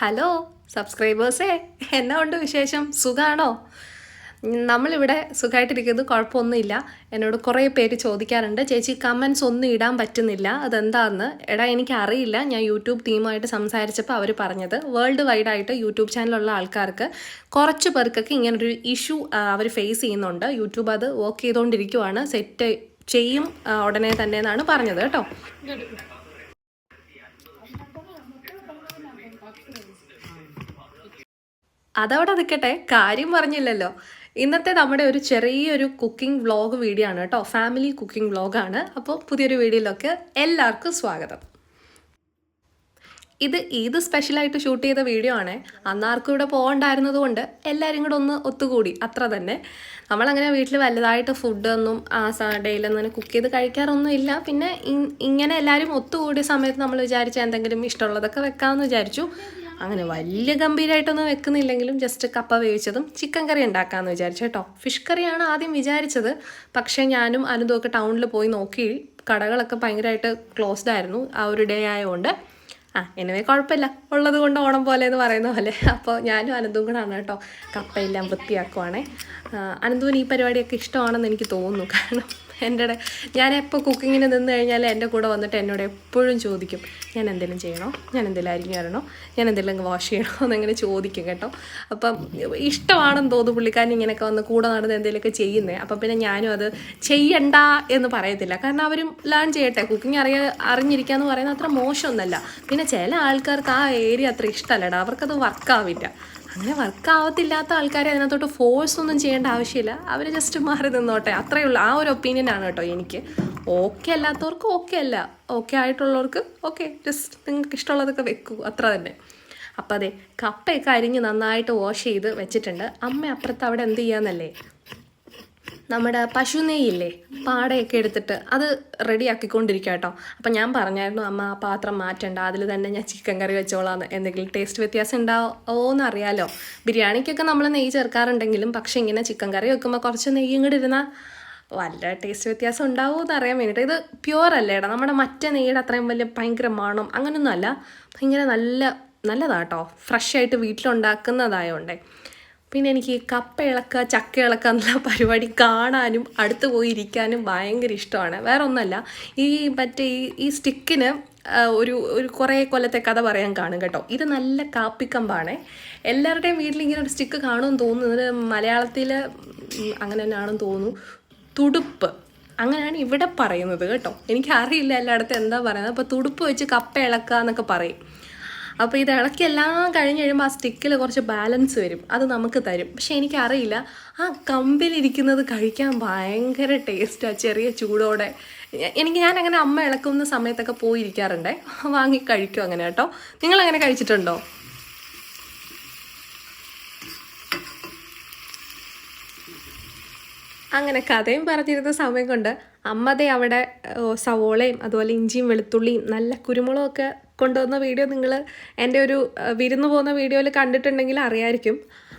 Hello സബ്സ്ക്രൈബേഴ്സേ. എന്നാ ഉണ്ട് വിശേഷം? സുഖാണോ? നമ്മളിവിടെ സുഖമായിട്ടിരിക്കുന്നത് കുഴപ്പമൊന്നുമില്ല. എന്നോട് കുറേ പേര് ചോദിക്കാറുണ്ട് ചേച്ചി കമൻസ് ഒന്നും ഇടാൻ പറ്റുന്നില്ല. അതെന്താന്ന്? എടാ എനിക്ക് അറിയില്ല ഞാൻ യൂട്യൂബ് ടീമായിട്ട് സംസാരിച്ചപ്പോൾ അവർ പറഞ്ഞത്. വേൾഡ് വൈഡായിട്ട് യൂട്യൂബ് ചാനലുള്ള ആൾക്കാർക്ക് കുറച്ച് പേർക്കൊക്കെ ഇങ്ങനൊരു ഇഷ്യൂ അവർ ഫേസ് ചെയ്യുന്നുണ്ട്. യൂട്യൂബ് അത് വർക്ക് ചെയ്തുകൊണ്ടിരിക്കുവാണ് സെറ്റ് ചെയ്യും ഉടനെ തന്നെ എന്നാണ് പറഞ്ഞത് കേട്ടോ? അതവിടെ നിൽക്കട്ടെ കാര്യം പറഞ്ഞില്ലല്ലോ. ഇന്നത്തെ നമ്മുടെ ഒരു ചെറിയൊരു കുക്കിംഗ് വ്ളോഗ് വീഡിയോ ആണ് കേട്ടോ. ഫാമിലി കുക്കിംഗ് വ്ളോഗാണ് അപ്പോൾ പുതിയൊരു വീഡിയോയിലൊക്കെ എല്ലാവർക്കും സ്വാഗതം. ഇത് ഈദ് സ്പെഷ്യലായിട്ട് ഷൂട്ട് ചെയ്ത വീഡിയോ ആണ്. അന്നാർക്കും ഇവിടെ പോകണ്ടായിരുന്നത് കൊണ്ട് എല്ലാവരും കൂടെ ഒന്ന് ഒത്തുകൂടി. അത്ര തന്നെ. നമ്മളങ്ങനെ വീട്ടിൽ വലുതായിട്ട് ഫുഡൊന്നും ആ ഡേയിലൊന്നും കുക്ക് ചെയ്ത് കഴിക്കാറൊന്നും ഇല്ല. പിന്നെ ഇങ്ങനെ എല്ലാവരും ഒത്തുകൂടിയ സമയത്ത് നമ്മൾ വിചാരിച്ച എന്തെങ്കിലും ഇഷ്ടമുള്ളതൊക്കെ വെക്കാമെന്ന് വിചാരിച്ചു. അങ്ങനെ വലിയ ഗംഭീരമായിട്ടൊന്നും വെക്കുന്നില്ലെങ്കിലും ജസ്റ്റ് കപ്പ വേവിച്ചതും ചിക്കൻ കറി ഉണ്ടാക്കാമെന്ന് വിചാരിച്ചു കേട്ടോ. ഫിഷ് കറിയാണ് ആദ്യം വിചാരിച്ചത്. പക്ഷേ ഞാനും അനുദും ഒക്കെ ടൗണിൽ പോയി നോക്കി. കടകളൊക്കെ ഭയങ്കരമായിട്ട് ക്ലോസ്ഡ് ആയിരുന്നു ആ ഒരു ഡേ ആയതുകൊണ്ട് ആ എനിവേ കുഴപ്പമില്ല. ഉള്ളത് കൊണ്ട് ഓണം പോലെ എന്ന് പറയുന്ന പോലെ. അപ്പോൾ ഞാനും അനന്തും കൂടാണ് കേട്ടോ കപ്പയെല്ലാം വൃത്തിയാക്കുവാണേ. അനന്തുവിന് ഈ പരിപാടിയൊക്കെ ഇഷ്ടമാണെന്ന് എനിക്ക് തോന്നുന്നു. കാരണം എന്റെ ഞാൻ എപ്പോൾ കുക്കിങ്ങിന് നിന്ന് കഴിഞ്ഞാൽ എന്റെ കൂടെ വന്നിട്ട് എന്നോട് എപ്പോഴും ചോദിക്കും ഞാൻ എന്തെങ്കിലും ചെയ്യണോ? ഞാൻ എന്തെങ്കിലും അരിഞ്ഞു തരണോ? ഞാൻ എന്തെങ്കിലും വാഷ് ചെയ്യണോ? എന്നങ്ങനെ ചോദിക്കും കേട്ടോ. അപ്പം ഇഷ്ടമാണെന്ന് തോന്നുന്നു പുള്ളിക്കാരൻ ഇങ്ങനെയൊക്കെ വന്ന് കൂടെ നടന്ന് എന്തെങ്കിലുമൊക്കെ ചെയ്യുന്നത് അപ്പം പിന്നെ ഞാനും അത് ചെയ്യണ്ട എന്ന് പറയത്തില്ല. കാരണം അവരും ലേൺ ചെയ്യട്ടെ. കുക്കിംഗ് അറിയ അറിഞ്ഞിരിക്കുക എന്ന് പറയുന്നത് അത്ര മോശമൊന്നുമല്ല പിന്നെ ചില ആൾക്കാർക്ക് ആ ഏരിയ അത്ര ഇഷ്ടമല്ലടാ. അവർക്കത് വർക്കാവില്ല അങ്ങനെ വർക്ക് ആവത്തില്ലാത്ത ആൾക്കാരെ അതിനകത്തോട്ട് ഫോഴ്സ് ഒന്നും ചെയ്യേണ്ട ആവശ്യമില്ല. അവർ ജസ്റ്റ് മാറി നിന്നോട്ടെ. അത്രയേ ഉള്ളൂ. ആ ഒരു ഒപ്പീനിയൻ ആണ് കേട്ടോ എനിക്ക്. ഓക്കെ അല്ലാത്തവർക്ക് ഓക്കെ അല്ല. ഓക്കെ ആയിട്ടുള്ളവർക്ക് ഓക്കെ ജസ്റ്റ് നിങ്ങൾക്ക് ഇഷ്ടമുള്ളതൊക്കെ വെക്കൂ. അത്ര തന്നെ. അപ്പം അതെ കപ്പയൊക്കെ അരിഞ്ഞ് നന്നായിട്ട് വാഷ് ചെയ്ത് വെച്ചിട്ടുണ്ട്. അമ്മ അപ്പുറത്ത് അവിടെ എന്ത് ചെയ്യാന്നല്ലേ? നമ്മുടെ പശു നെയ്യില്ലേ പാടയൊക്കെ എടുത്തിട്ട് അത് റെഡി ആക്കിക്കൊണ്ടിരിക്കുക കേട്ടോ അപ്പം ഞാൻ പറഞ്ഞായിരുന്നു അമ്മ ആ പാത്രം മാറ്റണ്ട അതിൽ തന്നെ ഞാൻ ചിക്കൻ കറി വെച്ചോളാം എന്തെങ്കിലും ടേസ്റ്റ് വ്യത്യാസം ഉണ്ടാവോ എന്ന് അറിയാലോ. ബിരിയാണിക്കൊക്കെ നമ്മൾ നെയ്യ് ചേർക്കാറുണ്ടെങ്കിലും പക്ഷേ ഇങ്ങനെ ചിക്കൻ കറി വെക്കുമ്പോൾ കുറച്ച് നെയ്യും കൂടി ഇരുന്നാൽ വല്ല ടേസ്റ്റ് വ്യത്യാസം ഉണ്ടാവുമോ എന്ന് അറിയാൻ വേണ്ടിയിട്ട് ഇത് പ്യുവർ അല്ലേടാ നമ്മുടെ മറ്റേ നെയ്യുടെ അത്രയും വലിയ ഭയങ്കര മണം അങ്ങനെയൊന്നും അല്ല. ഭയങ്കര നല്ല നല്ലതാട്ടോ ഫ്രഷ് ആയിട്ട് വീട്ടിലുണ്ടാക്കുന്നതായോണ്ടേ. പിന്നെ എനിക്ക് കപ്പ ഇളക്കുക ചക്ക ഇളക്കുക എന്നുള്ള പരിപാടി കാണാനും അടുത്ത് പോയി ഇരിക്കാനും ഭയങ്കര ഇഷ്ടമാണ്. വേറെ ഒന്നല്ല ഈ മറ്റേ ഈ ഈ സ്റ്റിക്കിന് ഒരു ഒരു കുറേ കൊല്ലത്തെ കഥ പറയാൻ കാണും കേട്ടോ. ഇത് നല്ല കാപ്പിക്കമ്പാണേ. എല്ലാവരുടെയും വീട്ടിൽ ഇങ്ങനെ ഒരു സ്റ്റിക്ക് കാണുമെന്ന് തോന്നുന്നു. ഇത് മലയാളത്തിൽ അങ്ങനെ തന്നെയാണെന്ന് തോന്നുന്നു. തുടുപ്പ്. അങ്ങനെയാണ് ഇവിടെ പറയുന്നത് കേട്ടോ. എനിക്കറിയില്ല എല്ലായിടത്തും എന്താ പറയുന്നത്. അപ്പോൾ തുടുപ്പ് വെച്ച് കപ്പ ഇളക്കുക എന്നൊക്കെ പറയും. അപ്പോൾ ഇത് ഇളക്കി എല്ലാം കഴിഞ്ഞ് കഴിയുമ്പോൾ ആ സ്റ്റിക്കിൽ കുറച്ച് ബാലൻസ് വരും. അത് നമുക്ക് തരും. പക്ഷെ എനിക്കറിയില്ല ആ കമ്പിലിരിക്കുന്നത് കഴിക്കാൻ ഭയങ്കര ടേസ്റ്റാണ് ചെറിയ ചൂടോടെ. എനിക്ക് ഞാൻ അങ്ങനെ അമ്മ ഇളക്കുന്ന സമയത്തൊക്കെ പോയിരിക്കാറുണ്ടേ. വാങ്ങി കഴിക്കും അങ്ങനെ കേട്ടോ. നിങ്ങൾ അങ്ങനെ കഴിച്ചിട്ടുണ്ടോ? അങ്ങനെ കഥയും പറഞ്ഞിരുന്ന സമയം കൊണ്ട് അമ്മതേ അവിടെ സവോളയും അതുപോലെ ഇഞ്ചിയും വെളുത്തുള്ളിയും നല്ല കുരുമുളകൊക്കെ കൊണ്ടുവന്ന വീഡിയോ നിങ്ങൾ എന്റെ ഒരു വിരുന്ന് പോകുന്ന വീഡിയോയിൽ കണ്ടിട്ടുണ്ടെങ്കിൽ അറിയായിരിക്കും.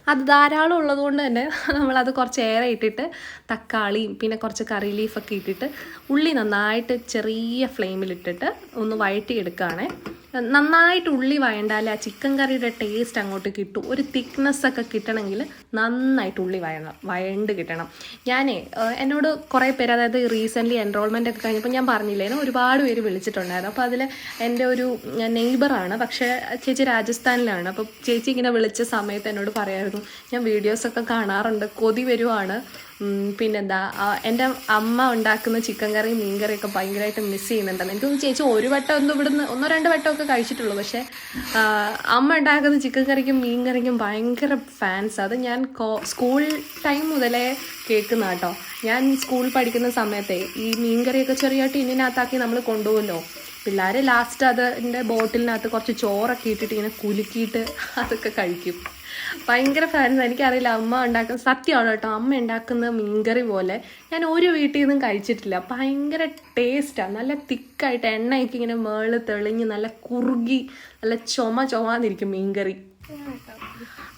അത് ധാരാളം ഉള്ളതുകൊണ്ട് തന്നെ നമ്മളത് കുറച്ച് ഏറെ ഇട്ടിട്ട് തക്കാളിയും പിന്നെ കുറച്ച് കറി ലീഫൊക്കെ ഇട്ടിട്ട് ഉള്ളി നന്നായിട്ട് ചെറിയ ഫ്ലെയിമിലിട്ടിട്ട് ഒന്ന് വഴറ്റിയെടുക്കുകയാണേ. നന്നായിട്ട് ഉള്ളി വഴണ്ടാൽ ആ ചിക്കൻ കറിയുടെ ടേസ്റ്റ് അങ്ങോട്ട് കിട്ടും. ഒരു തിക്നെസ് ഒക്കെ കിട്ടണമെങ്കിൽ നന്നായിട്ട് ഉള്ളി വഴണം വഴണ്ട് കിട്ടണം. ഞാനേ എന്നോട് കുറേ പേര് അതായത് റീസെന്റ്ലി എൻറോൾമെന്റ് ഒക്കെ കഴിഞ്ഞപ്പോൾ ഞാൻ പറഞ്ഞില്ലേനോ ഒരുപാട് പേര് വിളിച്ചിട്ടുണ്ടായിരുന്നു. അപ്പോൾ അതിൽ എന്റെ ഒരു നെയ്ബറാണ് പക്ഷേ ചേച്ചി രാജസ്ഥാനിലാണ്. അപ്പോൾ ചേച്ചി ഇങ്ങനെ വിളിച്ച സമയത്ത് എന്നോട് പറയായിരുന്നു ഞാൻ വീഡിയോസൊക്കെ കാണാറുണ്ട് കൊതി വരുവാണ്. പിന്നെന്താ എന്റെ അമ്മ ഉണ്ടാക്കുന്ന ചിക്കൻ കറിയും മീൻ കറിയൊക്കെ ഭയങ്കരമായിട്ട് മിസ് ചെയ്യുന്നുണ്ടെന്ന് എനിക്ക് ചേച്ചി ഒരു വട്ടം ഒന്നും ഇവിടുന്ന് ഒന്നോ രണ്ട് വട്ടമൊക്കെ കഴിച്ചിട്ടുള്ളൂ. പക്ഷേ അമ്മ ഉണ്ടാക്കുന്ന ചിക്കൻ കറിക്കും മീൻ കറിക്കും ഭയങ്കര ഫാൻസ് അത് ഞാൻ സ്കൂൾ ടൈം മുതലേ കേൾക്കുന്ന കേട്ടോ. ഞാൻ സ്കൂളിൽ പഠിക്കുന്ന സമയത്തെ ഈ മീൻ കറിയൊക്കെ ചെറിയ ടിന്നിനകത്താക്കി നമ്മൾ കൊണ്ടുപോകുമല്ലോ. പിള്ളേർ ലാസ്റ്റ് അതിന്റെ ബോട്ടിലിനകത്ത് കുറച്ച് ചോറൊക്കെ ഇട്ടിട്ട് ഇങ്ങനെ കുലുക്കിയിട്ട് അതൊക്കെ കഴിക്കും. ഭയങ്കര ഫാൻസ് എനിക്കറിയില്ല അമ്മ ഉണ്ടാക്കുന്ന സത്യമാണ് കേട്ടോ. അമ്മ ഉണ്ടാക്കുന്ന മീൻകറി പോലെ ഞാൻ ഒരു വീട്ടിൽ നിന്നും കഴിച്ചിട്ടില്ല. ഭയങ്കര ടേസ്റ്റാണ് നല്ല തിക്കായിട്ട് എണ്ണയൊക്കെ ഇങ്ങനെ മേളിൽ തെളിഞ്ഞ് നല്ല കുറുകി നല്ല ചുമ ചുമാന്നിരിക്കും മീൻകറി.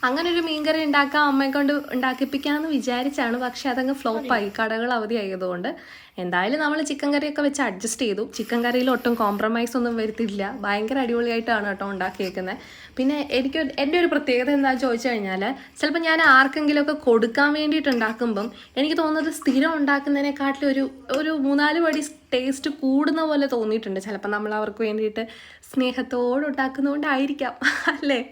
അങ്ങനെ ഒരു മീൻകറി ഉണ്ടാക്കാൻ അമ്മയെ കൊണ്ട് ഉണ്ടാക്കിപ്പിക്കാമെന്ന് വിചാരിച്ചാണ്. പക്ഷെ അതങ്ങ് ഫ്ലോപ്പായി കടകൾ അവധിയായതുകൊണ്ട് എന്തായാലും നമ്മൾ ചിക്കൻ കറിയൊക്കെ വെച്ച് അഡ്ജസ്റ്റ് ചെയ്തു. ചിക്കൻ കറിയിൽ ഒട്ടും കോംപ്രമൈസ് ഒന്നും വരുത്തില്ല ഭയങ്കര അടിപൊളിയായിട്ടാണ് കേട്ടോ ഉണ്ടാക്കിയേക്കുന്നത് പിന്നെ എനിക്ക് എന്റെ ഒരു പ്രത്യേകത എന്താണെന്ന് ചോദിച്ചു കഴിഞ്ഞാൽ ചിലപ്പോൾ ഞാൻ ആർക്കെങ്കിലുമൊക്കെ കൊടുക്കാൻ വേണ്ടിയിട്ട് ഉണ്ടാക്കുമ്പം എനിക്ക് തോന്നുന്നത് സ്ഥിരം ഉണ്ടാക്കുന്നതിനെക്കാട്ടിലും ഒരു ഒരു മൂന്നാൽ പടി ടേസ്റ്റ് കൂടുന്ന പോലെ തോന്നിയിട്ടുണ്ട്. ചിലപ്പോൾ നമ്മൾ അവർക്ക് വേണ്ടിയിട്ട് സ്നേഹത്തോടെ ഉണ്ടാക്കുന്നതുകൊണ്ടായിരിക്കാം. അല്ലേ?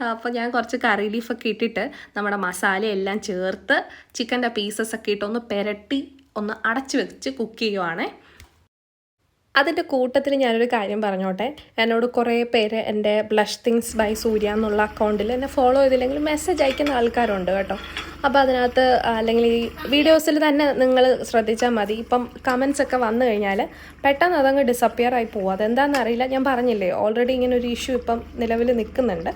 അപ്പോൾ ഞാൻ കുറച്ച് കറി ലീഫൊക്കെ ഇട്ടിട്ട് നമ്മുടെ മസാലയെല്ലാം ചേർത്ത് ചിക്കന്റെ പീസസ് ഒക്കെ ഇട്ട് ഒന്ന് പെരട്ടി ഒന്ന് അടച്ചു വെച്ച് കുക്ക് ചെയ്യുവാണേ. അതിന്റെ കൂട്ടത്തിൽ ഞാനൊരു കാര്യം പറഞ്ഞോട്ടെ. എന്നോട് കുറേ പേര് എന്റെ ബ്ലഷ് തിങ്സ് ബൈ സൂര്യ എന്നുള്ള അക്കൗണ്ടിൽ എന്നെ ഫോളോ ചെയ്തില്ലെങ്കിൽ മെസ്സേജ് അയക്കുന്ന ആൾക്കാരുണ്ട് കേട്ടോ. അപ്പോൾ അതിനകത്ത് അല്ലെങ്കിൽ ഈ വീഡിയോസിൽ തന്നെ നിങ്ങൾ ശ്രദ്ധിച്ചാൽ മതി. ഇപ്പം കമൻസ് ഒക്കെ വന്നു കഴിഞ്ഞാൽ പെട്ടെന്ന് അതങ്ങ് ഡിസപ്പിയർ ആയി പോകും അതെന്താണെന്നറിയില്ല ഞാൻ പറഞ്ഞില്ലേ ഓൾറെഡി ഇങ്ങനെ ഒരു ഇഷ്യൂ ഇപ്പം നിലവിൽ നിൽക്കുന്നുണ്ട്.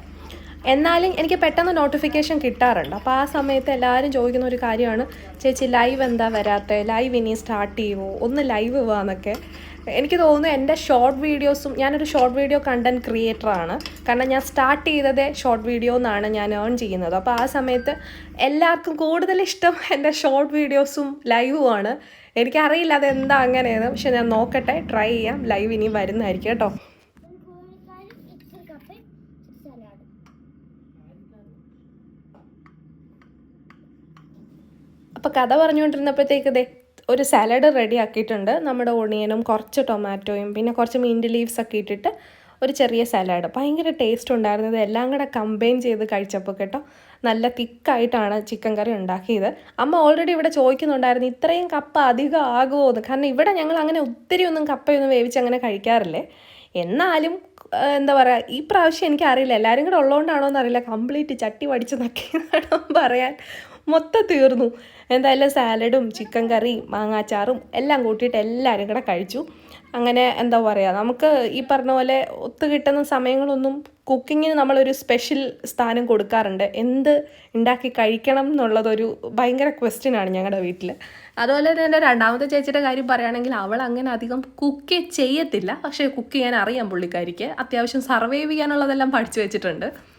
എന്നാലും എനിക്ക് പെട്ടെന്ന് നോട്ടിഫിക്കേഷൻ കിട്ടാറുണ്ട്. അപ്പോൾ ആ സമയത്ത് എല്ലാവരും ചോദിക്കുന്ന ഒരു കാര്യമാണ് ചേച്ചി ലൈവ് എന്താ വരാത്തത് ലൈവ് ഇനി സ്റ്റാർട്ട് ചെയ്യുമോ ഒന്ന് ലൈവ് പോവാന്നൊക്കെ എനിക്ക് തോന്നുന്നു എന്റെ ഷോർട്ട് വീഡിയോസും ഞാനൊരു ഷോർട്ട് വീഡിയോ കണ്ടന്റ് ക്രിയേറ്ററാണ് കാരണം ഞാൻ സ്റ്റാർട്ട് ചെയ്തതേ ഷോർട്ട് വീഡിയോ എന്നാണ് ഞാൻ ഏൺ ചെയ്യുന്നത്. അപ്പോൾ ആ സമയത്ത് എല്ലാവർക്കും കൂടുതൽ ഇഷ്ടം എന്റെ ഷോർട്ട് വീഡിയോസും ലൈവുമാണ് എനിക്കറിയില്ല അതെന്താ അങ്ങനെയെന്ന്. പക്ഷെ ഞാൻ നോക്കട്ടെ ട്രൈ ചെയ്യാം. ലൈവ് ഇനി വരുന്നതായിരിക്കും കേട്ടോ. അപ്പോൾ കഥ പറഞ്ഞുകൊണ്ടിരുന്നപ്പോഴത്തേക്ക് ദേ ഒരു സാലഡ് റെഡി ആക്കിയിട്ടുണ്ട്. നമ്മുടെ ഓണിയനും കുറച്ച് ടൊമാറ്റോയും പിന്നെ കുറച്ച് മീന്റ് ലീവ്സ് ഒക്കെ ഇട്ടിട്ട് ഒരു ചെറിയ സലാഡ് ഭയങ്കര ടേസ്റ്റ് ഉണ്ടായിരുന്നത് എല്ലാം കൂടെ കമ്പൈൻ ചെയ്ത് കഴിച്ചപ്പോൾ കേട്ടോ നല്ല തിക്കായിട്ടാണ് ചിക്കൻ കറി ഉണ്ടാക്കിയത്. അമ്മ ഓൾറെഡി ഇവിടെ ചോദിക്കുന്നുണ്ടായിരുന്നു ഇത്രയും കപ്പ അധികം ആകുമോ എന്ന് കാരണം ഇവിടെ ഞങ്ങൾ അങ്ങനെ ഒത്തിരി ഒന്നും കപ്പയൊന്നും വേവിച്ച് അങ്ങനെ കഴിക്കാറില്ലേ? എന്നാലും എന്താ പറയുക ഈ പ്രാവശ്യം എനിക്കറിയില്ല എല്ലാവരും കൂടെ ഉള്ളതുകൊണ്ടാണോ എന്നറിയില്ല കംപ്ലീറ്റ് ചട്ടി പഠിച്ച് നക്കിയെന്നാണോ പറയാൻ മൊത്തം തീർന്നു. എന്തായാലും സാലഡും ചിക്കൻ കറിയും മാങ്ങാച്ചാറും എല്ലാം കൂട്ടിയിട്ട് എല്ലാവരും കൂടെ കഴിച്ചു. അങ്ങനെ എന്താ പറയുക നമുക്ക് ഈ പറഞ്ഞ പോലെ ഒത്തു കിട്ടുന്ന സമയങ്ങളൊന്നും കുക്കിങ്ങിന് നമ്മളൊരു സ്പെഷ്യൽ സ്ഥാനം കൊടുക്കാറുണ്ട്. എന്ത് ഉണ്ടാക്കി കഴിക്കണം എന്നുള്ളതൊരു ഭയങ്കര ക്വസ്റ്റ്യനാണ് ഞങ്ങളുടെ വീട്ടിൽ അതുപോലെ തന്നെ എന്റെ രണ്ടാമത്തെ ചേച്ചിയുടെ കാര്യം പറയുകയാണെങ്കിൽ അവൾ അങ്ങനെ അധികം കുക്ക് ചെയ്യത്തില്ല. പക്ഷേ കുക്ക് ചെയ്യാൻ അറിയാം പുള്ളിക്കാരിക്ക്. അത്യാവശ്യം സർവൈവ് ചെയ്യാനുള്ളതെല്ലാം പഠിച്ചു വെച്ചിട്ടുണ്ട്.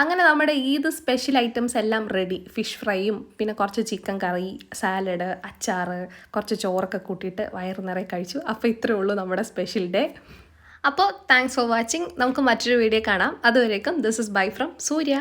അങ്ങനെ നമ്മുടെ ഈദ് സ്പെഷ്യൽ ഐറ്റംസ് എല്ലാം റെഡി ഫിഷ് ഫ്രൈയും പിന്നെ കുറച്ച് ചിക്കൻ കറി സാലഡ് അച്ചാറ് കുറച്ച് ചോറൊക്കെ കൂട്ടിയിട്ട് വയറ് നിറയെ കഴിച്ചു. അപ്പോൾ ഇത്രയേ ഉള്ളൂ നമ്മുടെ സ്പെഷ്യൽ ഡേ അപ്പോൾ താങ്ക്സ് ഫോർ വാച്ചിങ് നമുക്ക് മറ്റൊരു വീഡിയോ കാണാം. അതുവരേക്കും this is bye from Surya.